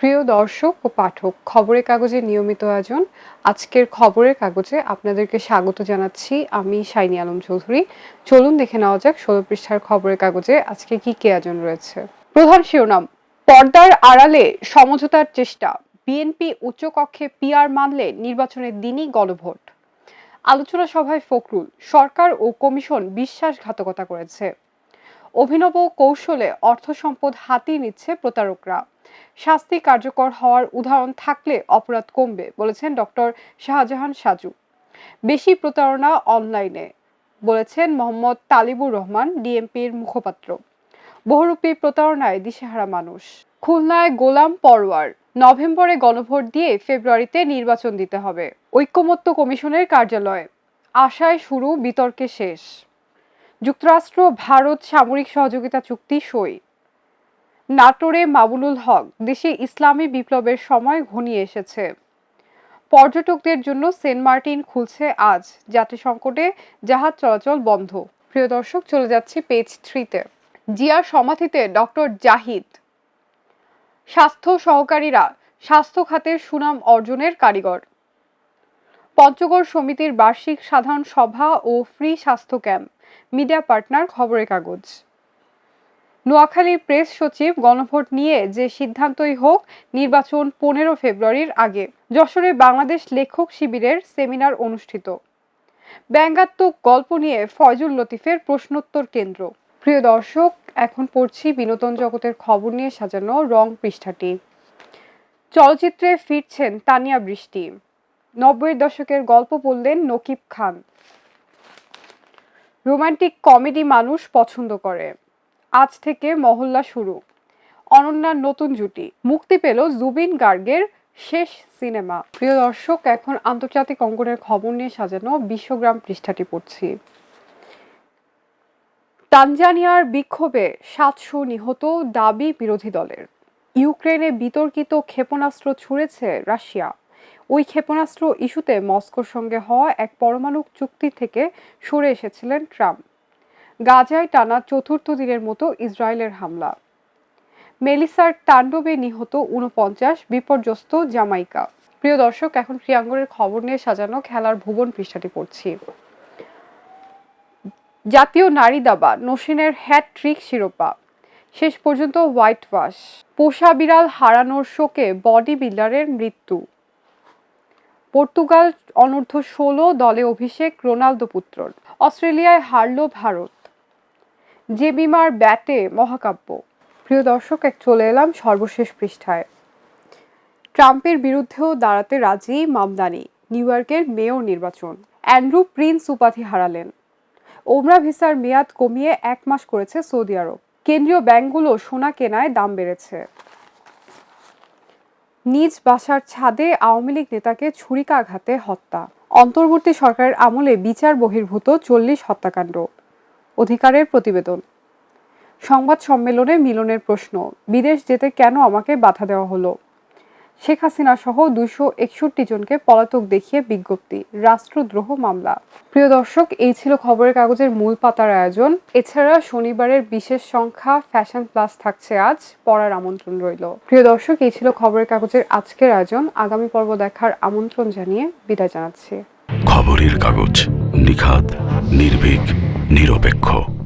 প্রিয় দর্শক ও পাঠক, খবরের কাগজের নিয়মিত আয়োজন। আজকের খবরের কাগজে আপনাদেরকে স্বাগত জানাচ্ছি আমি শাইনি আলম চৌধুরী। চলুন দেখে নেওয়া যাক ষোলো পৃষ্ঠার খবরের কাগজে আজকে কি কি আয়োজন রয়েছে। প্রধান শিরোনাম, পর্দার আড়ালে সমঝোতার চেষ্টা, বিএনপি উচ্চকক্ষে পিআর মানলে নির্বাচনের দিনই গণভোট। আলোচনা সভায় ফখরুল, সরকার ও কমিশন বিশ্বাসঘাতকতা করেছে। অভিনব কৌশলে অর্থ সম্পদ হাতিয়ে নিচ্ছে প্রতারকরা। শাস্তি কার্যকর হওয়ার উদাহরণ থাকলে অপরাধ কমবে, বলেছেন ডক্টর শাহজাহান সাজু। বেশি প্রতারণা অনলাইনে, বলেছেন মোহাম্মদ তালিবুর রহমান, ডিএমপির মুখপাত্র। বহুরূপী প্রতারণায় দিশেহারা মানুষ। খুলনায় গোলাম পরওয়ার নভেম্বরে গণভোট দিয়ে ফেব্রুয়ারিতে নির্বাচন দিতে হবে। ঐক্যমত্য কমিশনের কার্যালয়, আশায় শুরু বিতর্কে শেষ। যুক্তরাষ্ট্র, ভারত সামরিক সহযোগিতা চুক্তি সই। নাটোরে মামুনুল হক দেশে ইসলামী বিপ্লবের সময় ঘনিয়ে এসেছে। পর্যটকদের জন্য সেন্ট মার্টিন খুলছে আজ। যাত্রী সংকটে জাহাজ চলাচল বন্ধ। প্রিয় দর্শক, চলে যাচ্ছি পেজ থ্রিতে। জিয়ার সমাধিতে ডক্টর জাহিদ। স্বাস্থ্য সহকারীরা স্বাস্থ্য খাতের সুনাম অর্জনের কারিগর। পঞ্চগড় সমিতির বার্ষিক সাধারণ সভা ও ফ্রি স্বাস্থ্য ক্যাম্প। মিডিয়া পার্টনার খবরের কাগজ। নোয়াখালীর প্রেস সচিব গণভোট নিয়ে যে সিদ্ধান্তই হোক, নির্বাচন পনেরো ফেব্রুয়ারির আগে। যশোরে বাংলাদেশ লেখক শিবিরের সেমিনার অনুষ্ঠিত। ব্যঙ্গাত্মক গল্প নিয়ে ফয়জুল লতিফের প্রশ্নোত্তর কেন্দ্র। প্রিয় দর্শক, এখন পড়ছি বিনোদন জগতের খবর নিয়ে সাজানো রং পৃষ্ঠাটি। চলচ্চিত্রে ফিরছেন তানিয়া বৃষ্টি। নব্বইয়ের দশকের গল্প বললেন নকিব খান। রোমান্টিক কমেডি মানুষ পছন্দ করে। আজ থেকে মহল্লা শুরু। অনন্যার নতুন জুটি। মুক্তি পেল জুবিন গার্গের শেষ সিনেমা। প্রিয় দর্শক, এখন আন্তর্জাতিক অঙ্গনের খবর নিয়ে সাজানো বিশ্বগ্রাম পৃষ্ঠাটি পড়ছি। তানজানিয়ার বিক্ষোভে সাতশো নিহত দাবি বিরোধী দলের। ইউক্রেনে বিতর্কিত ক্ষেপণাস্ত্র ছুড়েছে রাশিয়া। ওই ক্ষেপণাস্ত্র ইস্যুতে মস্কোর সঙ্গে হওয়া এক পরমাণু চুক্তি থেকে সরে এসেছিলেন ট্রাম্প। গাজায় টানা চতুর্থ দিনের মতো ইসরায়েলের হামলা। মেলিসার তাণ্ডবে নিহত উনপঞ্চাশ বিপর্যস্ত জামাইকা। প্রিয় দর্শক, এখন প্রিয়াঙ্গনের খবর নিয়ে সাজানো খেলার ভুবন পৃষ্ঠাটি পড়ছি। জাতীয় নারী দাবা, নসিনের হ্যাট ট্রিক শিরোপা। শেষ পর্যন্ত হোয়াইট ওয়াশ। পোষা বিড়াল হারানোর শোকে বডি বিল্ডারের মৃত্যু। পর্তুগাল অনূর্ধ্ব ষোলো দলে অভিষেক রোনালদো পুত্রর। অস্ট্রেলিয়ায় হারল ভারত। যে বিমার ব্যাটে মহাকাব্য। প্রিয় দর্শক, এক চলে এলাম সর্বশেষ পৃষ্ঠায়। ট্রাম্পের বিরুদ্ধেও দাঁড়াতে রাজি মামদানি নিউ ইয়র্কের মেয়র নির্বাচন। অ্যান্ড্রু প্রিন্স উপাধি হারালেন। ওমরা ভিসার মেয়াদ কমিয়ে এক মাস করেছে সৌদি আরব। কেন্দ্রীয় ব্যাংকগুলো সোনা কেনায় দাম বেড়েছে। নিজ বাসার ছাদে আওয়ামী লীগ নেতাকে ছুরিকাঘাতে হত্যা। অন্তর্বর্তী সরকারের আমলে বিচার বহির্ভূত চল্লিশ হত্যাকাণ্ড। অধিকারের প্রতিবেদন। সংবাদ সম্মেলনে মিলনের প্রশ্ন, বিদেশ যেতে কেন আমাকে বাধা দেওয়া হলো? শেখ হাসিনা সহ দুইশো একষট্টি জনকে পলাতক দেখিয়ে বিজ্ঞপ্তি, রাষ্ট্রদ্রোহ মামলা। প্রিয় দর্শক, এই ছিল খবরের কাগজের মূল পাতার আয়োজন। এছাড়া শনিবারের বিশেষ সংখ্যা ফ্যাশন প্লাস থাকছে আজ, পড়ার আমন্ত্রণ রইল। প্রিয় দর্শক, এই ছিল খবরের কাগজের আজকের আয়োজন। আগামী পর্ব দেখার আমন্ত্রণ জানিয়ে বিদায় জানাচ্ছি। খবরের কাগজ নিখাত, নির্ভীক। নিরপেক্ষ।